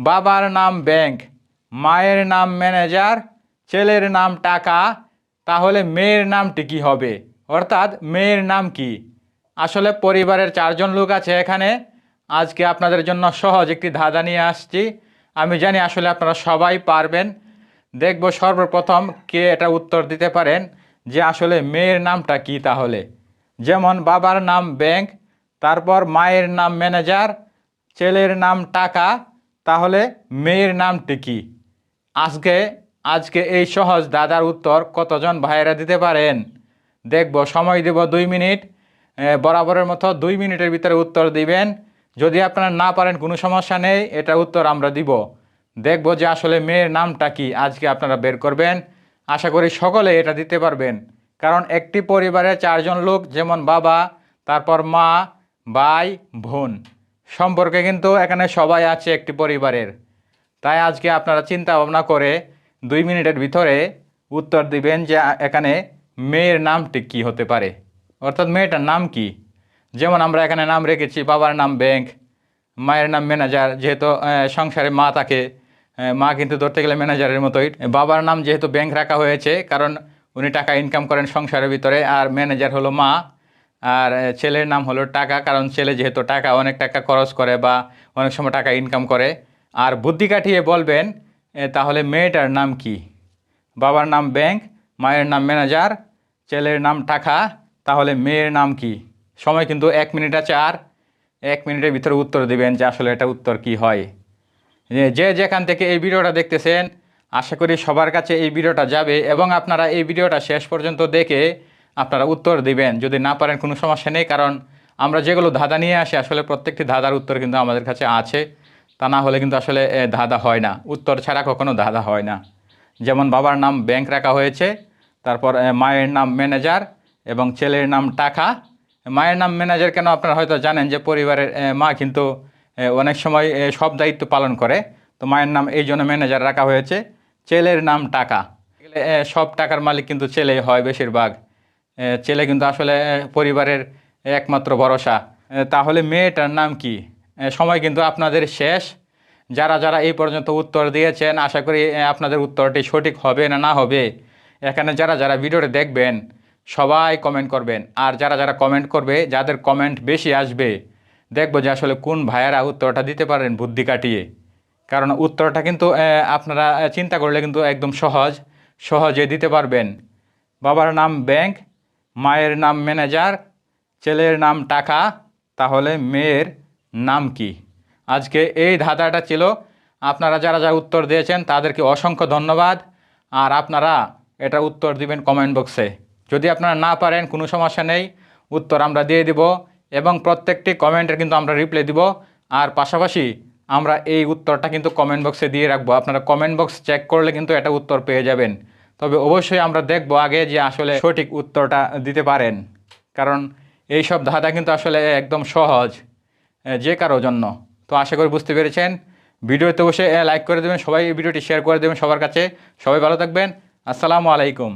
বাবার নাম ব্যাংক, মায়ের নাম ম্যানেজার, ছেলের নাম টাকা, তাহলে মেয়ের নামটি কি হবে? অর্থাৎ মেয়ের নাম কি? আসলে পরিবারের চারজন লোক আছে এখানে। আজকে আপনাদের জন্য সহজ একটি ধাঁধা নিয়ে আসছি। আমি জানি আসলে আপনারা সবাই পারবেন। দেখব সর্বপ্রথম কে এটা উত্তর দিতে পারেন যে আসলে মেয়ের নামটা কি তাহলে। যেমন বাবার নাম ব্যাংক, তারপর মায়ের নাম ম্যানেজার, ছেলের নাম টাকা তাহলে মেয়ের নামটি কি? আজকে আজকে এই সহজ দাদার উত্তর কতজন ভাইয়েরা দিতে পারেন? দেখব, সময় দেব দুই মিনিট। বরাবরের মতো দুই মিনিটের ভিতরে উত্তর দিবেন। যদি আপনারা না পারেন, কোনো সমস্যা নেই, এটা উত্তর আমরা দিব। দেখব যে আসলে মেয়ের নামটা কি, আজকে আপনারা বের করবেন। আশা করি সকলে এটা দিতে পারবেন। কারণ একটি পরিবারে চারজন লোক, যেমন বাবা, তারপর মা, ভাই, বোন। সম্পর্কে কিন্তু এখানে সবাই আছে একটি পরিবারের। তাই আজকে আপনারা চিন্তা ভাবনা করে দুই মিনিটের ভিতরে উত্তর দিবেন যে এখানে মেয়ের নামটি কি হতে পারে। অর্থাৎ মেয়েটার নাম কি? যেমন আমরা এখানে নাম রেখেছি, বাবার নাম ব্যাংক, মায়ের নাম ম্যানেজার, যেহেতু সংসারে মা থাকে মা কিন্তু ধরতে গেলে ম্যানেজারের মতোই। বাবার নাম যেহেতু ব্যাংক রাখা হয়েছে, কারণ উনি টাকা ইনকাম করেন সংসারের ভিতরে, আর ম্যানেজার হলো মা আর ছেলের নাম হলো টাকা, কারণ ছেলে যেহেতু টাকা, অনেক টাকা খরচ করে বা অনেক সময় টাকা ইনকাম করে। আর বুদ্ধি কাটিয়ে বলবেন তাহলে মেয়েটার নাম কি? বাবার নাম ব্যাংক মায়ের নাম ম্যানেজার ছেলের নাম টাকা, তাহলে মেয়ের নাম কি? সময় কিন্তু এক মিনিট আছে, আর এক মিনিটের ভিতরে উত্তর দিবেন যে আসলে এটা উত্তর কি হয়। যে- যেখান থেকে এই ভিডিওটা দেখতেছেন, আশা করি সবার কাছে এই ভিডিওটা যাবে এবং আপনারা এই ভিডিওটা শেষ পর্যন্ত দেখে আপনারা উত্তর দিবেন। যদি না পারেন, কোনো সমস্যা নেই, কারণ আমরা যেগুলো ধাঁধা নিয়ে আসি, আসলে প্রত্যেকটি ধাঁধার উত্তর কিন্তু আমাদের কাছে আছে। তা না হলে কিন্তু আসলে ধাঁধা হয় না। উত্তর ছাড়া কখনো ধাঁধা হয় না। যেমন বাবার নাম ব্যাংক রাখা হয়েছে, তারপর মায়ের নাম ম্যানেজার এবং ছেলের নাম টাকা। মায়ের নাম ম্যানেজার কেন আপনারা হয়তো জানেন যে পরিবারের মা কিন্তু অনেক সময় সব দায়িত্ব পালন করে। তো মায়ের নাম এই জন্য ম্যানেজার রাখা হয়েছে। ছেলের নাম টাকা। সব টাকার মালিক কিন্তু ছেলেই হয় বেশিরভাগ। ছেলে কিন্তু আসলে পরিবারের একমাত্র ভরসা। তাহলে মেয়েটার নাম কি? সময় কিন্তু আপনাদের শেষ। যারা যারা এই পর্যন্ত উত্তর দিয়েছেন, আশা করি আপনাদের উত্তরটি সঠিক হবে না না হবে। এখানে যারা যারা ভিডিওটা দেখবেন, সবাই কমেন্ট করবেন। আর যারা যারা কমেন্ট করবে, যাদের কমেন্ট বেশি আসবে, দেখব যে আসলে কোন ভাইয়েরা উত্তরটা দিতে পারেন বুদ্ধি কাটিয়ে। কারণ উত্তরটা কিন্তু আপনারা চিন্তা করলে কিন্তু একদম সহজ। সহজে দিতে পারবেন। বাবার নাম ব্যাংক মায়ের নাম ম্যানেজার, ছেলের নাম টাকা, তাহলে মেয়ের নাম কি? আজকে এই ধাঁধাটা ছিল। আপনারা যারা যা উত্তর দিয়েছেন, তাদেরকে অসংখ্য ধন্যবাদ। আর আপনারা এটা উত্তর দিবেন কমেন্ট বক্সে যদি আপনারা না পারেন, কোনো সমস্যা নেই। উত্তর আমরা দিয়ে দিব এবং প্রত্যেকটি কমেন্টের কিন্তু আমরা রিপ্লাই দিব। আর পাশাপাশি আমরা এই উত্তরটা কিন্তু কমেন্ট বক্সে দিয়ে রাখব। আপনারা কমেন্ট বক্স চেক করলে কিন্তু এটা উত্তর পেয়ে যাবেন। তবে অবশ্যই আমরা দেখব আগে যে আসলে সঠিক উত্তরটা দিতে পারেন। কারণ এই সব ধাঁধা কিন্তু আসলে একদম সহজ যে কারও জন্য। তো আশা করি বুঝতে পেরেছেন। ভিডিওতে বসে লাইক করে দেবেন, সবাই ভিডিওটি শেয়ার করে দেবেন সবার কাছে। সবাই ভালো থাকবেন। আসসালামু আলাইকুম।